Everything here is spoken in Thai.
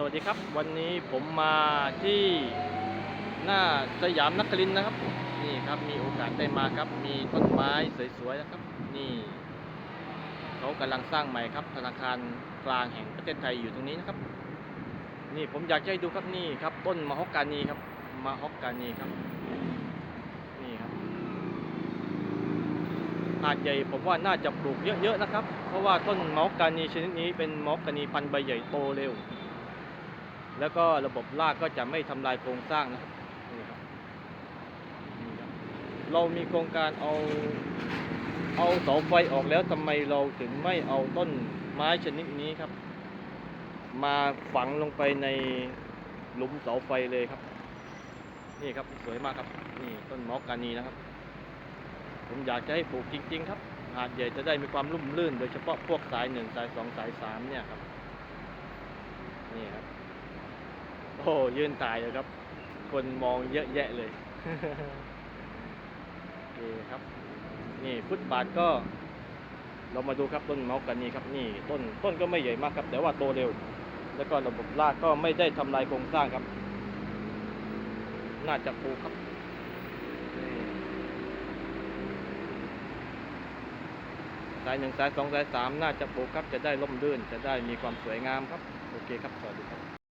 สวัสดีครับ วันนี้ผมมาที่หน้าสยามนักครินนะครับ นี่ครับมีโอกาสได้มาครับ มีต้นไม้สวยๆนะครับ นี่เขากำลังสร้างใหม่ครับ ธนาคารกลางแห่งประเทศไทยอยู่ตรงนี้นะครับ นี่ผมอยากให้ดูครับนี่ครับ ต้นมะฮอกกานีครับมะฮอกกานีครับนี่ครับหาดใหญ่ผมว่าน่าจะปลูกเยอะๆนะครับ เพราะว่าต้นมะฮอกกานีชนิดนี้เป็นมะฮอกกานีพันธุ์ใบใหญ่โตเร็ว แล้วก็ระบบรากก็จะไม่ทำลายโครงสร้างนะครับเรามีโครงการเอาเอาเสาไฟออกแล้วทำไมเราถึงไม่เอาต้นไม้ชนิดนี้ครับ มาฝังลงไปในหลุมเสาไฟเลยครับ นี่ครับสวยมากครับ นี่ต้นมอกกานีนะครับ ผมอยากจะให้ปลูกจริง ๆ ครับหาดใหญ่จะได้มีความรุ่มรื่น โดยเฉพาะพวกสายหนึ่งสายสองสายสามเนี่ยครับ นี่ครับ โอ้ ยืนถ่ายเลยครับ คนมองเยอะแยะเลยโอเครับ นี่ฟุตบาทก็ เรามาดูครับต้นเมาส์กันนี่ครับ นี่ต้นต้นก็ไม่ใหญ่มากครับ แต่ว่าโตเร็ว แล้วก็ระบบรากก็ไม่ได้ทำลายโครงสร้างครับ น่าจะปลูกครับสายหนึ่งสายสองสายสามน่าจะปลูกครับจะได้ร่มรื่น จะได้มีความสวยงามครับ โอเคครับสวัสดีครับ